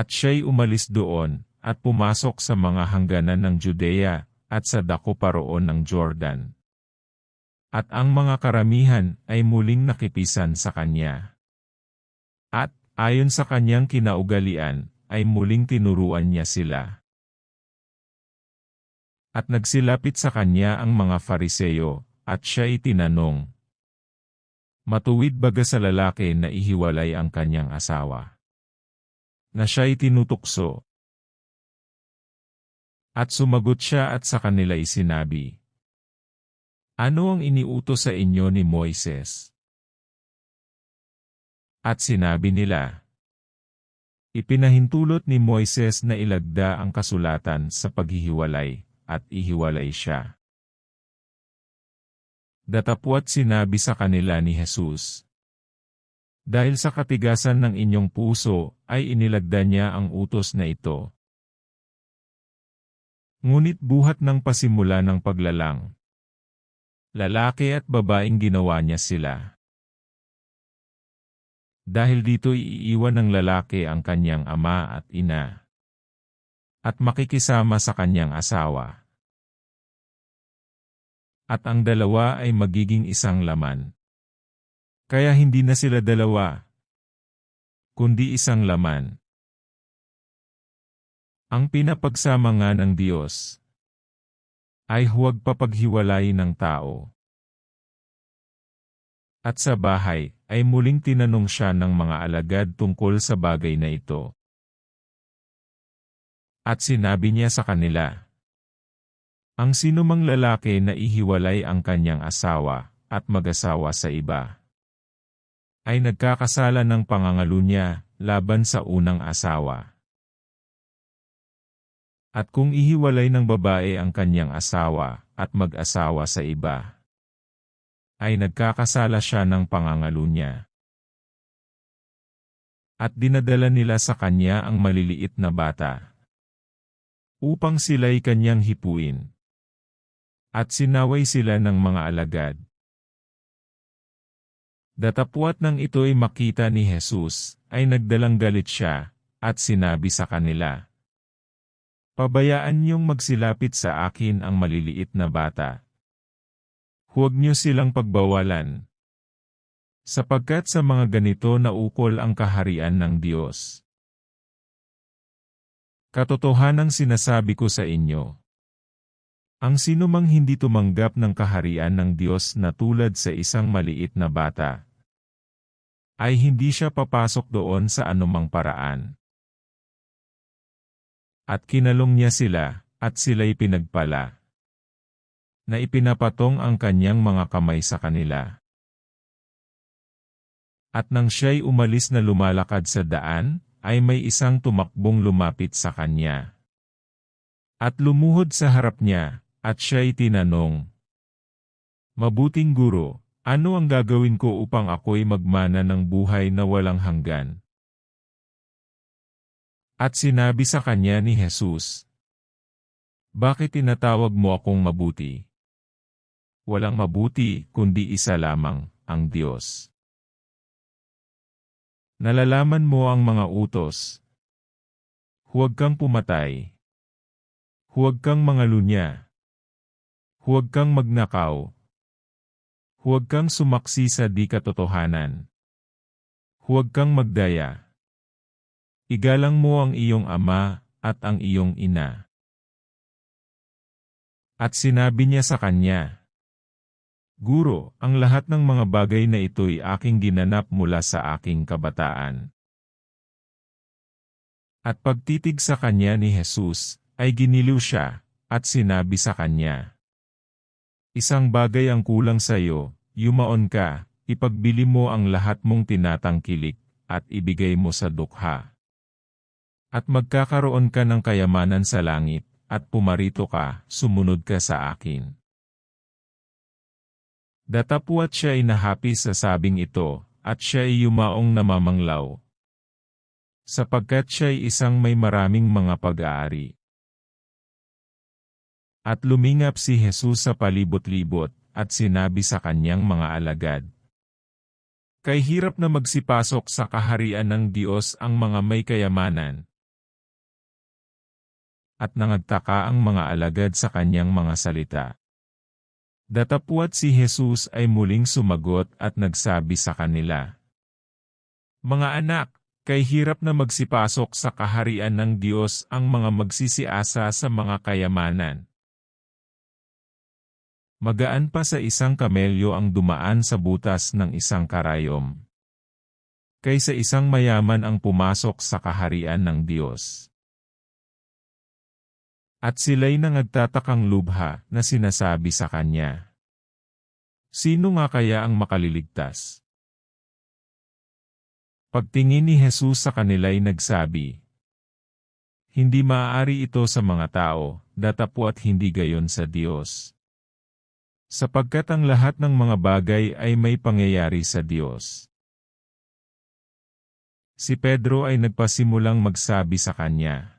At siya'y umalis doon, at pumasok sa mga hangganan ng Judea, at sa dako paroon ng Jordan. At ang mga karamihan ay muling nakipisan sa kanya. At, ayon sa kanyang kinaugalian, ay muling tinuruan niya sila. At nagsilapit sa kanya ang mga fariseyo, at siya itinanong, Matuwid baga sa lalaki na ihiwalay ang kanyang asawa? Na siya'y tinutukso. At sumagot siya at sa kanila isinabi, Ano ang iniutos sa inyo ni Moises? At sinabi nila, Ipinahintulot ni Moises na ilagda ang kasulatan sa paghihiwalay, at ihiwalay siya. Datapwat sinabi sa kanila ni Jesus, Dahil sa katigasan ng inyong puso, ay inilagda niya ang utos na ito. Ngunit buhat ng pasimula ng paglalang. Lalaki at babaeng ginawa niya sila. Dahil dito iiwan ng lalaki ang kanyang ama at ina. At makikisama sa kanyang asawa at ang dalawa ay magiging isang laman. Kaya hindi na sila dalawa, kundi isang laman. Ang pinapagsama nga ng Diyos ay huwag papaghiwalay ng tao. At sa bahay ay muling tinanong siya ng mga alagad tungkol sa bagay na ito. At sinabi niya sa kanila, ang sinumang lalaki na ihiwalay ang kanyang asawa at mag-asawa sa iba ay nagkakasala ng pangangalo niya laban sa unang asawa. At kung ihiwalay ng babae ang kanyang asawa at mag-asawa sa iba, ay nagkakasala siya ng pangangalo niya. At dinadala nila sa kanya ang maliliit na bata upang sila'y kanyang hipuin. At sinaway sila ng mga alagad. Datapwat nang ito'y makita ni Jesus, ay nagdalang galit siya, at sinabi sa kanila, Pabayaan niyong magsilapit sa akin ang maliliit na bata. Huwag niyo silang pagbawalan. Sapagkat sa mga ganito naukol ang kaharian ng Diyos. Katotohanang sinasabi ko sa inyo, ang sinumang hindi tumanggap ng kaharian ng Diyos na tulad sa isang maliit na bata, ay hindi siya papasok doon sa anumang paraan. At kinalong niya sila, at sila'y pinagpala, na ipinapatong ang kanyang mga kamay sa kanila. At nang siya'y umalis na lumalakad sa daan, ay may isang tumakbong lumapit sa kanya. At lumuhod sa harap niya, at siya'y tinanong, Mabuting guro, ano ang gagawin ko upang ako'y magmana ng buhay na walang hanggan? At sinabi sa kanya ni Jesus, Bakit tinatawag mo akong mabuti? Walang mabuti kundi isa lamang, ang Diyos. Nalalaman mo ang mga utos. Huwag kang pumatay. Huwag kang mangalunya. Huwag kang magnakaw. Huwag kang sumaksi sa di katotohanan. Huwag kang magdaya. Igalang mo ang iyong ama at ang iyong ina. At sinabi niya sa kanya, Guro, ang lahat ng mga bagay na ito'y aking ginanap mula sa aking kabataan. At pagtitig sa kanya ni Jesus, ay giniliw siya, at sinabi sa kanya, Isang bagay ang kulang sa iyo, yumaon ka, ipagbili mo ang lahat mong tinatangkilik, at ibigay mo sa dukha. At magkakaroon ka ng kayamanan sa langit, at pumarito ka, sumunod ka sa akin. Datapwat siya ay nahapi sa sabing ito, at siya ay yumaong namamanglaw. Sapagkat siya ay isang may maraming mga pag-aari. At lumingap si Jesus sa palibot-libot, at sinabi sa kanyang mga alagad, Kay hirap na magsipasok sa kaharian ng Diyos ang mga may kayamanan, at nangagtaka ang mga alagad sa kanyang mga salita. Datapwat si Jesus ay muling sumagot at nagsabi sa kanila, Mga anak, kay hirap na magsipasok sa kaharian ng Diyos ang mga magsisiasa sa mga kayamanan. Magaan pa sa isang kamelyo ang dumaan sa butas ng isang karayom. Kaysa isang mayaman ang pumasok sa kaharian ng Diyos. At sila'y nangagtatakang lubha na sinasabi sa kanya. Sino nga kaya ang makaliligtas? Pagtingin ni Jesus sa kanila'y nagsabi, Hindi maaari ito sa mga tao, datapwat hindi gayon sa Diyos. Sapagkat ang lahat ng mga bagay ay may pangyayari sa Diyos. Si Pedro ay nagpasimulang magsabi sa kanya,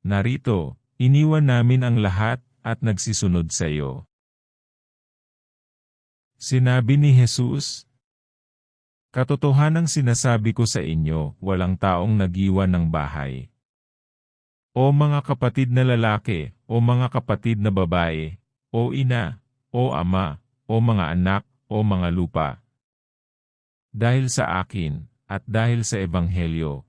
Narito, Iniwan namin ang lahat at nagsisunod sa iyo. Sinabi ni Jesus, Katotohanang sinasabi ko sa inyo, walang taong nagiwan ng bahay. O mga kapatid na lalaki, o mga kapatid na babae, o ina, o ama, o mga anak, o mga lupa. Dahil sa akin, at dahil sa Ebanghelyo,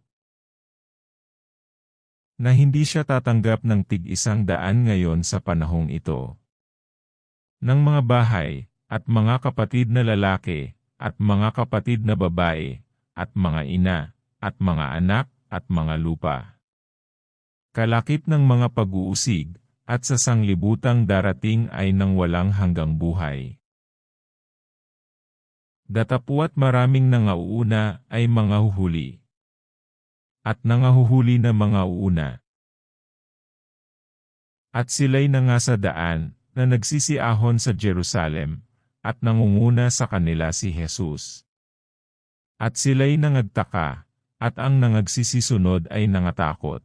na hindi siya tatanggap ng tig-isang daan ngayon sa panahong ito. Ng mga bahay, at mga kapatid na lalaki, at mga kapatid na babae, at mga ina, at mga anak, at mga lupa. Kalakip ng mga pag-uusig, at sa sanglibutang darating ay nang walang hanggang buhay. Datapwat maraming nangauuna ay mga huhuli at nangahuhuli na mga uuna. At sila'y nangasa daan, na nagsisiahon sa Jerusalem, at nangunguna sa kanila si Jesus. At sila'y nangagtaka, at ang nangagsisisunod ay nangatakot.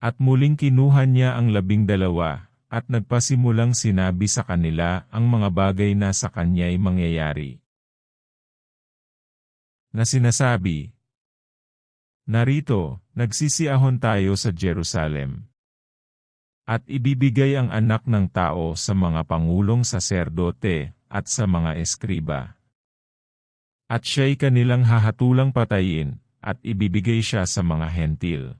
At muling kinuha niya ang labing dalawa, at nagpasimulang sinabi sa kanila ang mga bagay na sa kanya'y mangyayari. Na sinasabi, Narito, nagsisiahon tayo sa Jerusalem. At ibibigay ang anak ng tao sa mga pangulong saserdote at sa mga eskriba. At siya'y kanilang hahatulang patayin, at ibibigay siya sa mga hentil.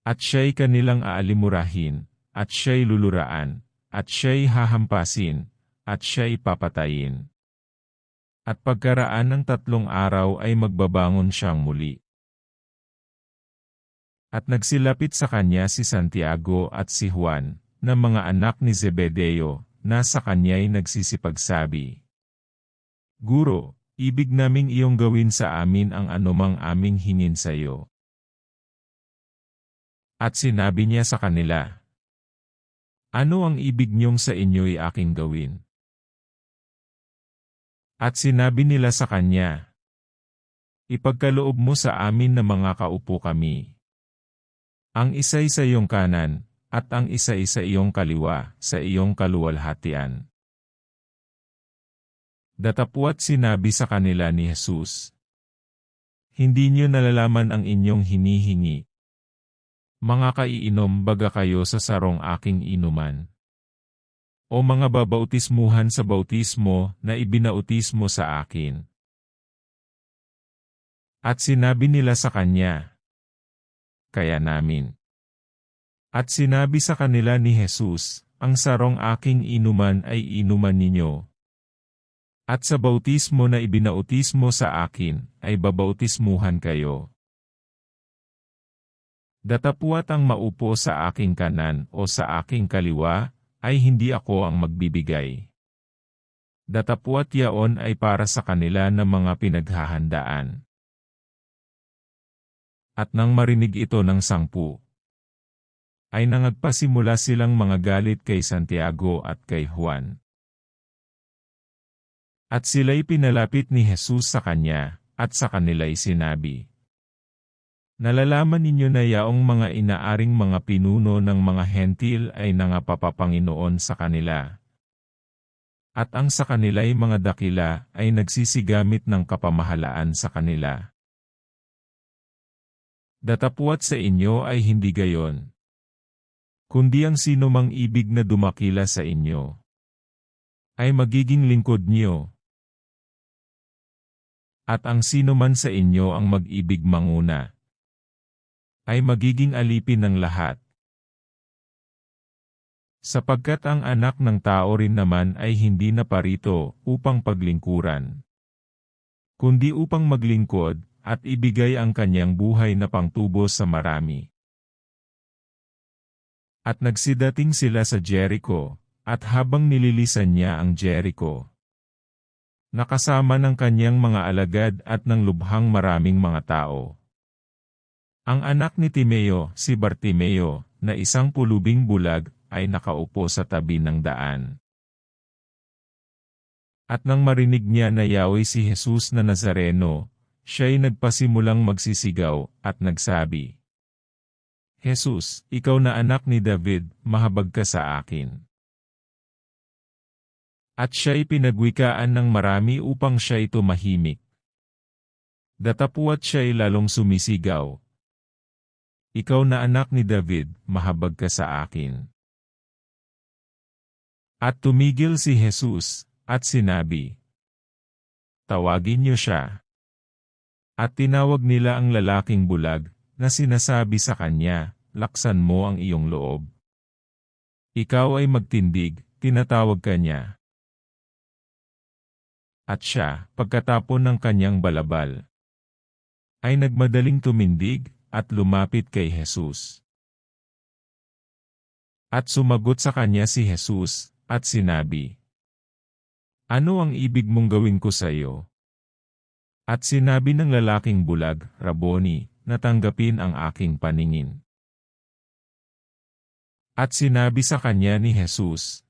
At siya'y kanilang aalimurahin, at siya'y luluraan, at siya'y hahampasin, at siya'y papatayin. At pagkaraan ng tatlong araw ay magbabangon siyang muli. At nagsilapit sa kanya si Santiago at si Juan, na mga anak ni Zebedeo, na sa kanya'y nagsisipagsabi. Guro, ibig naming iyong gawin sa amin ang anumang aming hingin sa iyo. At sinabi niya sa kanila, Ano ang ibig niyong sa inyo'y aking gawin? At sinabi nila sa kanya, Ipagkaloob mo sa amin na mga kaupo kami. Ang isa'y sa iyong kanan, at ang isa-ay sa iyong kaliwa, sa iyong kaluwalhatian. Datapwat sinabi sa kanila ni Jesus, Hindi niyo nalalaman ang inyong hinihingi. Mga kaiinom baga kayo sa sarong aking inuman o mga babautismuhan sa bautismo na ibinautismo sa akin. At sinabi nila sa kanya, Kaya namin. At sinabi sa kanila ni Jesus, Ang sarong aking inuman ay inuman ninyo. At sa bautismo na ibinautismo sa akin, ay babautismuhan kayo. Datapwat ang maupo sa aking kanan o sa aking kaliwa, ay hindi ako ang magbibigay. Datapwat yaon ay para sa kanila na mga pinaghahandaan. At nang marinig ito ng sangpu, ay nangagpasimula silang mga galit kay Santiago at kay Juan. At sila'y pinalapit ni Jesus sa kanya, at sa kanila'y sinabi, Nalalaman ninyo na yaong mga inaaring mga pinuno ng mga hentil ay nangapapapanginoon sa kanila. At ang sa kanila'y mga dakila ay nagsisigamit ng kapamahalaan sa kanila. Datapwat sa inyo ay hindi gayon. Kundi ang sino mang ibig na dumakila sa inyo, ay magiging lingkod niyo. At ang sino man sa inyo ang mag-ibig manguna, ay magiging alipin ng lahat. Sapagkat ang anak ng tao rin naman ay hindi naparito upang paglingkuran, kundi upang maglingkod at ibigay ang kanyang buhay na pangtubos sa marami. At nagsidating sila sa Jericho, at habang nililisan niya ang Jericho, nakasama ng kanyang mga alagad at ng lubhang maraming mga tao. Ang anak ni Timeo, si Bartimeo, na isang pulubing bulag, ay nakaupo sa tabi ng daan. At nang marinig niya na Yahweh si Jesus na Nazareno, siya'y nagpasimulang magsisigaw at nagsabi, Jesus, ikaw na anak ni David, mahabag ka sa akin. At siya'y pinagwikaan ng marami upang siya'y tumahimik. Datapuat siya'y lalong sumisigaw. Ikaw na anak ni David, mahabag ka sa akin. At tumigil si Jesus, at sinabi, Tawagin niyo siya. At tinawag nila ang lalaking bulag, na sinasabi sa kanya, Laksan mo ang iyong loob. Ikaw ay magtindig, tinatawag ka niya. At siya, pagkatapon ng kanyang balabal, ay nagmadaling tumindig, at lumapit kay Jesus. At sumagot sa kanya si Jesus, at sinabi, Ano ang ibig mong gawin ko sa iyo? At sinabi ng lalaking bulag, Raboni, natanggapin ang aking paningin. At sinabi sa kanya ni Jesus,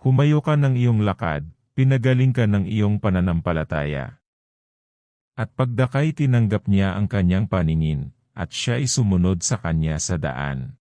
Humayo ka ng iyong lakad, pinagaling ka ng iyong pananampalataya. At pagdakay tinanggap niya ang kanyang paningin, at siya ay sumunod sa kanya sa daan.